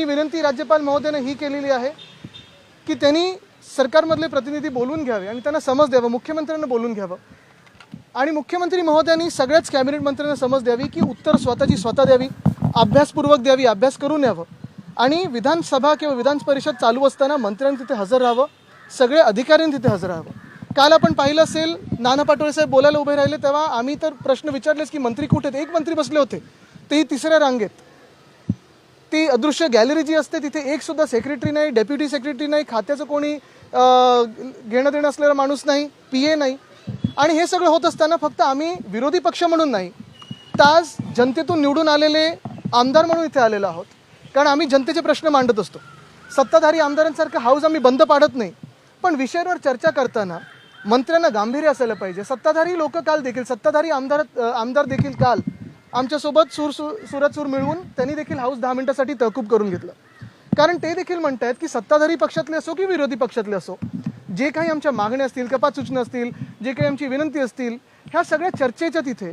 मी विनंती राज्यपाल महोदयानं ही केलेली आहे की त्यांनी सरकारमधले प्रतिनिधी बोलून घ्यावे आणि त्यांना समज द्यावं मुख्यमंत्र्यांना बोलून घ्यावं. आणि मुख्यमंत्री महोदयांनी सगळ्याच कॅबिनेट मंत्र्यांना समज द्यावी की उत्तर स्वतःची स्वतः द्यावी अभ्यासपूर्वक द्यावी अभ्यास करून यावं. आणि विधानसभा किंवा विधान परिषद चालू असताना मंत्र्यांनी तिथे हजर राहावं सगळे अधिकाऱ्यांनी तिथे हजर राहावं. काल आपण पाहिलं असेल नाना पाटोळे साहेब बोलायला उभे राहिले तेव्हा आम्ही तर प्रश्न विचारलेच की मंत्री कुठे आहेत? एक मंत्री बसले होते तेही तिसऱ्या रांगेत. ती अदृश्य गॅलरी जी असते तिथे एक सुद्धा सेक्रेटरी नाही डेप्युटी सेक्रेटरी नाही खात्याचं कोणी घेणं देणं असलेला माणूस नाही पी ए नाही. आणि हे सगळं होत असताना फक्त आम्ही विरोधी पक्ष म्हणून नाही तर आज जनतेतून निवडून आलेले आमदार म्हणून इथे आलेलो आहोत. कारण आम्ही जनतेचे प्रश्न मांडत असतो. सत्ताधारी आमदारांसारखं हाऊस आम्ही बंद पाडत नाही. पण विषयावर चर्चा करताना मंत्र्यांना गांभीर्य असायला पाहिजे. सत्ताधारी लोक काल देखील सत्ताधारी आमदार आमदार देखील काल आमच्यासोबत सूर सूर मिळवून त्यांनी देखील हाऊस दहा मिनिटासाठी तहकूब करून घेतलं. कारण ते देखील म्हणतायत की सत्ताधारी पक्षातले असो की विरोधी पक्षातले असो जे काही आमच्या मागण्या असतील कपात सूचना असतील जे काही आमची विनंती असतील ह्या सगळ्या चर्चेच्या तिथे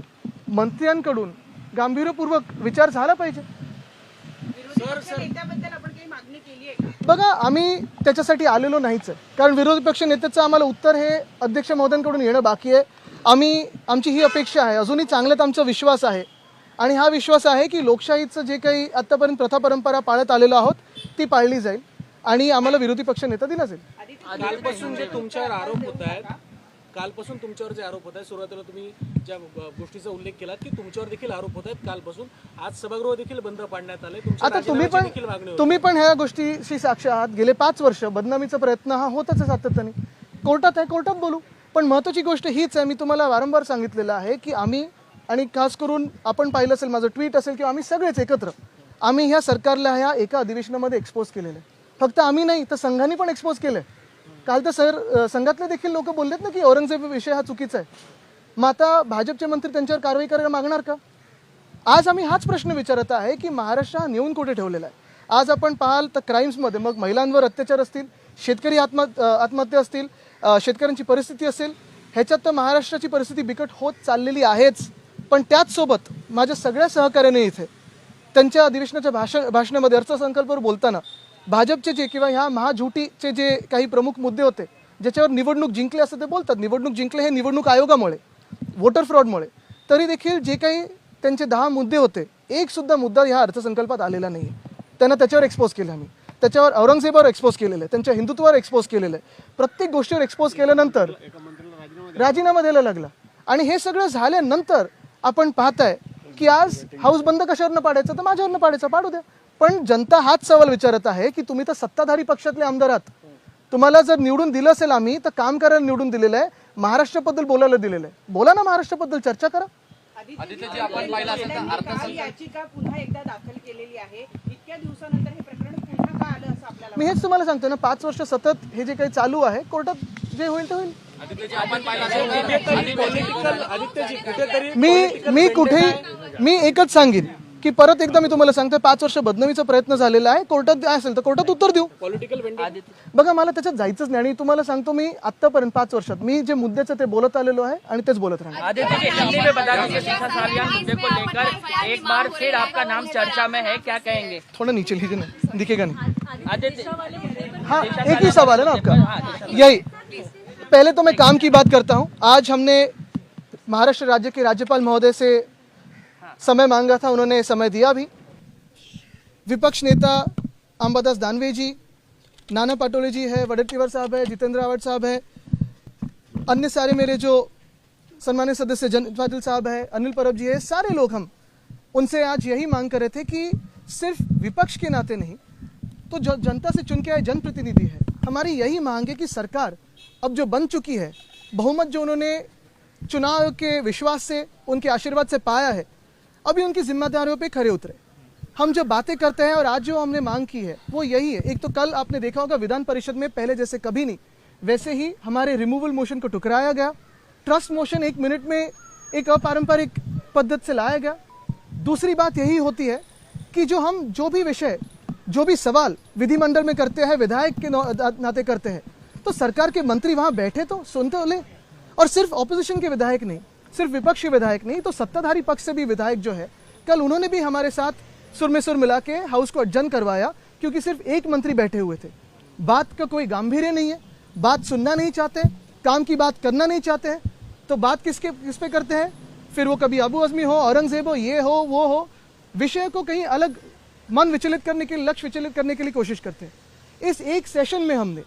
मंत्र्यांकडून गांभीर्यपूर्वक विचार झाला पाहिजे. विरोधी पक्ष नेत्याबद्दल आपण काही मागणी केली आहे का? बघा आम्ही त्याच्यासाठी आलेलो नाहीच आहे. कारण विरोधी पक्ष नेत्याचं आम्हाला उत्तर हे अध्यक्ष महोदयांकडून येणं बाकी आहे. आम्ही आमची ही अपेक्षा आहे. अजूनही चांगल्यात आमचा विश्वास आहे. आणि हा विश्वास आहे की लोकशाहीचं जे काही आत्तापर्यंत प्रथा परंपरा पाळत आलेलो आहोत ती पाळली जाईल. आणि आम्हाला विरोधी पक्ष नेता दिला जाईल. कालपासून जे तुमच्यावर आरोप होत आहेत कालपासून तुमच्यावर जे आरोप होत आहेत सुरुवातीला तुम्ही ज्या गोष्टीचा उल्लेख केला की तुमच्यावर देखील आरोप होत आहेत कालपासून. आज सभागृह देखील बंद पाडण्यात आले आता तुम्ही पण तुम्ही पण ह्या गोष्टीशी साक्ष आहात. गेले पाच वर्ष बदनामीचा प्रयत्न हा होतच सातत्याने. कोर्टात आहे कोर्टात बोलू. पण महत्त्वाची गोष्ट हीच आहे मी तुम्हाला वारंवार सांगितलेलं आहे की आम्ही आणि खास करून आपण पाहिलं असेल माझं ट्विट असेल किंवा आम्ही सगळेच एकत्र आम्ही ह्या सरकारला ह्या एका अधिवेशनामध्ये एक्सपोज केलेलं आहे. फक्त आम्ही नाही तर संघाने पण एक्सपोज केलं आहे काल तर सर संघातले देखील लोक बोललेत ना की औरंगजेब विषय हा चुकीचा आहे. मग आता भाजपचे मंत्री त्यांच्यावर कारवाई करायला मागणार का? आज आम्ही हाच प्रश्न विचारत आहे की महाराष्ट्र हा नेऊन कुठे ठेवलेला आहे? आज आपण पाहाल तर क्राईम्समध्ये मग महिलांवर अत्याचार असतील शेतकरी आत्म आत्महत्या असतील शेतकऱ्यांची परिस्थिती असेल ह्याच्यात तर महाराष्ट्राची परिस्थिती बिकट होत चाललेली आहेच. पण त्याचसोबत माझ्या सगळ्या सहकार्याने इथे त्यांच्या अधिवेशनाच्या भाषण भाषणामध्ये अर्थसंकल्पावर बोलताना भाजपचे जे किंवा ह्या महाझुटीचे जे काही प्रमुख मुद्दे होते ज्याच्यावर निवडणूक जिंकले असं ते बोलतात. निवडणूक जिंकले हे निवडणूक आयोगामुळे वोटर फ्रॉडमुळे तरी देखील जे काही त्यांचे दहा मुद्दे होते एकसुद्धा मुद्दा ह्या अर्थसंकल्पात आलेला नाही त्यांना त्याच्यावर एक्सपोज केलं आम्ही. त्याच्यावर औरंगजेबावर एक्सपोज केलेलं आहे त्यांच्या हिंदुत्वावर एक्सपोज केलेलं आहे. प्रत्येक गोष्टीवर एक्सपोज केल्यानंतर राजीनामा द्यायला लागला. आणि हे सगळं झाल्यानंतर आपण पाहताय की आज हाऊस बंद कशावरनं पाडायचं? तर माझ्यावरनं पाडायचं. पाडू द्या. पण जनता हाच सवाल विचारत आहे की तुम्ही तर सत्ताधारी पक्षातले आमदार आहात. तुम्हाला जर निवडून दिलं असेल आम्ही तर काम करायला निवडून दिलेलं आहे. महाराष्ट्राबद्दल बोलायला दिलेलं आहे. बोला ना महाराष्ट्राबद्दल चर्चा करा. आदित्यजी आपण पाहिलं काल याचिका पुन्हा एकदा दाखल केलेली आहे. इतक्या दिवसानंतर हे प्रकरण पुन्हा का आलं असं आपल्याला मी हेच तुम्हाला सांगतो ना पाच वर्ष सतत हे जे काही चालू आहे कोर्टात जे होईल ते होईल. मी मी कुठेही मी एकच सांगेन की परत एकदा मी तुम्हाला सांगतो पाच वर्ष बदनामीचा प्रयत्न झालेला आहे कोर्टात असेल तर कोर्टात उत्तर देऊ. पॉलिटिकल बघा मला त्याच्यात जायचंच नाही आणि तुम्हाला सांगतो मी आतापर्यंत पाच वर्षात मी जे मुद्द्याचं ते बोलत आलेलो आहे आणि तेच बोलत राहणार. थोड़ा नीचे लीजिए ना दिखेगा नहीं। हाँ एक ही सवाल है ना आपका? यही पहले तो मैं काम की बात करता हूँ। आज हमने महाराष्ट्र राज्य के राज्यपाल महोदय से समय मांगा था, उन्होंने समय दिया भी। विपक्ष नेता अंबादास दानवे जी, नाना पाटोले जी है वडेट्टीवार साहब है, जितेंद्र रावत साहब है, अन्य सारे मेरे जो सम्मानित सदस्य जन पाटिल साहब है, अनिल परब जी है, सारे लोग हम, उनसे आज यही मांग कर रहे थे कि सिर्फ़ विपक्ष के नाते नहीं तो जो जनता से चुन के आए जनप्रतिनिधि है। हमारी यही मांग है कि सरकार अब जो बन चुकी है, बहुमत जो उन्होंने चुनाव के विश्वास से, उनके आशीर्वाद से पाया है, अभी उनकी जिम्मेदारियों पे खड़े उतरे। हम जो बातें करते हैं और आज जो हमने मांग की है, वो यही है। एक तो कल आपने देखा होगा, विधान परिषद में पहले जैसे कभी नहीं, वैसे ही हमारे रिमूवल मोशन को टुकराया गया। ट्रस्ट मोशन एक मिनट में एक अपारंपरिक पद्धति से लाया गया। दूसरी बात यही होती है कि जो हम, जो भी विषय जो भी सवाल विधिमंडल में करते हैं, विधायक के नाते करते हैं तो सरकार के मंत्री वहाँ बैठे तो सुनते ले और सिर्फ़ ऑपोजिशन के विधायक नहीं, सिर्फ़ विपक्ष के विधायक नहीं तो सत्ताधारी पक्ष से भी विधायक जो है, कल उन्होंने भी हमारे साथ सुर में सुर मिला के हाउस को अड्जन करवाया, क्योंकि सिर्फ़ एक मंत्री बैठे हुए थे। बात का कोई गांधीर्य नहीं है, बात सुनना नहीं चाहते, काम की बात करना नहीं चाहते हैं तो बात किसके किस पे करते हैं? फिर वो कभी अबू अजमी हो, औरंगज़ेब हो, ये हो, वो हो, विषय को कहीं अलग मन विचलित करने के लिए लक्ष्य विचलित करने के लिए कोशिश करते हैं। इस एक सेशन में हमने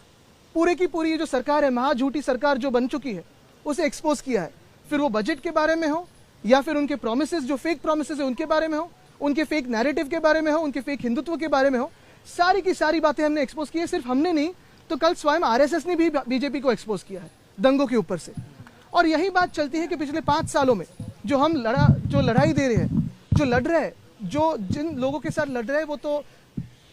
पूरे की पूरी ये जो सरकार है, महाझूठी सरकार जो बन चुकी है, उसे एक्सपोज किया है। फिर वो बजट के बारे में हो, या फिर उनके प्रोमिस जो फेक प्रोमिस है, उनके बारे में हो, उनके फेक नैरेटिव के बारे में हो, उनके फेक हिंदुत्व के बारे में हो, सारी की सारी बातें हमने एक्सपोज की है। सिर्फ़ हमने नहीं तो कल स्वयं आरएसएस ने भी बीजेपी को एक्सपोज किया है, दंगों के ऊपर से। और यही बात चलती है कि पिछले पाँच सालों में जो हम लड़ा, जो लड़ाई दे रहे हैं, जो लड़ रहे हैं जो जिन लोगों के साथ लड़ रहे हैं वो तो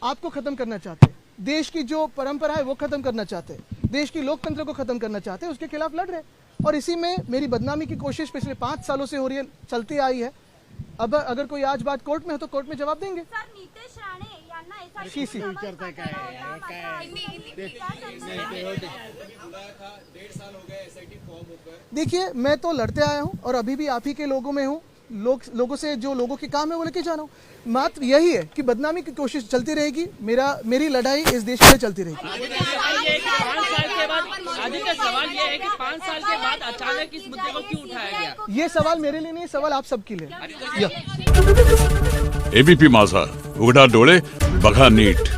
आपको खत्म करना चाहते हैं। देश की जो परंपरा है वो खत्म करना चाहते हैं। देश की लोकतंत्र को खत्म करना चाहते हैं उसके खिलाफ लड़ रहे हैं। और इसी में मेरी बदनामी की कोशिश पिछले पाँच सालों से हो रही है चलती आई है। अब अगर कोई आज बात कोर्ट में है तो कोर्ट में जवाब देंगे। सर नितेश राणे यांना एसआयटी शी, शी. विचारताय काय देखिए मैं तो लड़ते आया हूँ और अभी भी आप ही के लोगों में हूँ। लोग लोगों से जो लोगों के काम है वो लेके जा रहा हूँ। मात्र यही है कि बदनामी की कोशिश चलती रहेगी। मेरा मेरी लड़ाई इस देश के लिए चलती रहेगी। ये है कि पाँच साल के बाद आदित्य सवाल ये है कि साल के बाद अचानक को क्यों उठाया गया? ये सवाल मेरे लिए नहीं सवाल आप सबके लिए एबीपी माझा उघडा डोळे बघा नीट।